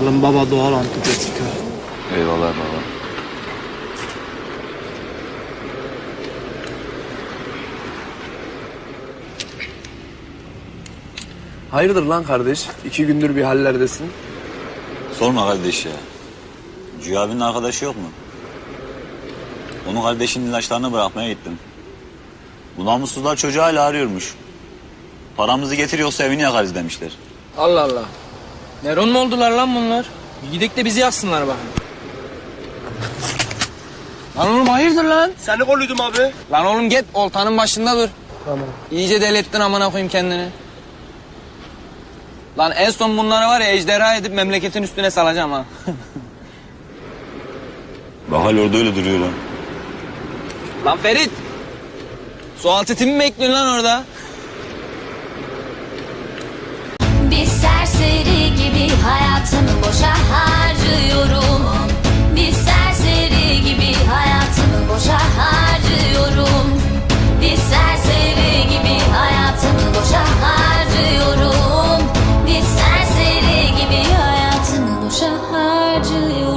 Yarın baba doğar antibiyotik. Eyvallah baba. Hayırdır lan kardeş? İki gündür bir hallerdesin. Sorma kardeş ya. Cüya abinin arkadaşı yok mu? Onun kardeşinin ilaçlarını bırakmaya gittim. Bu namussuzlar çocuğu hala arıyormuş. Paramızı getir yoksa evini yakarız demişler. Allah Allah. Neron mu oldular lan bunlar? Bir gidek de bizi yaksınlar bakın. Lan oğlum hayırdır lan? Seni kolluyordum abi. Lan oğlum git oltanın başında dur. Tamam. İyice deli ettin amına koyayım kendini. Lan en son bunları var ya ejderha edip memleketin üstüne salacağım ha. Bak hala orada öyle duruyor lan. lan Ferit. Su altı timi mi bekliyorsun lan orada? you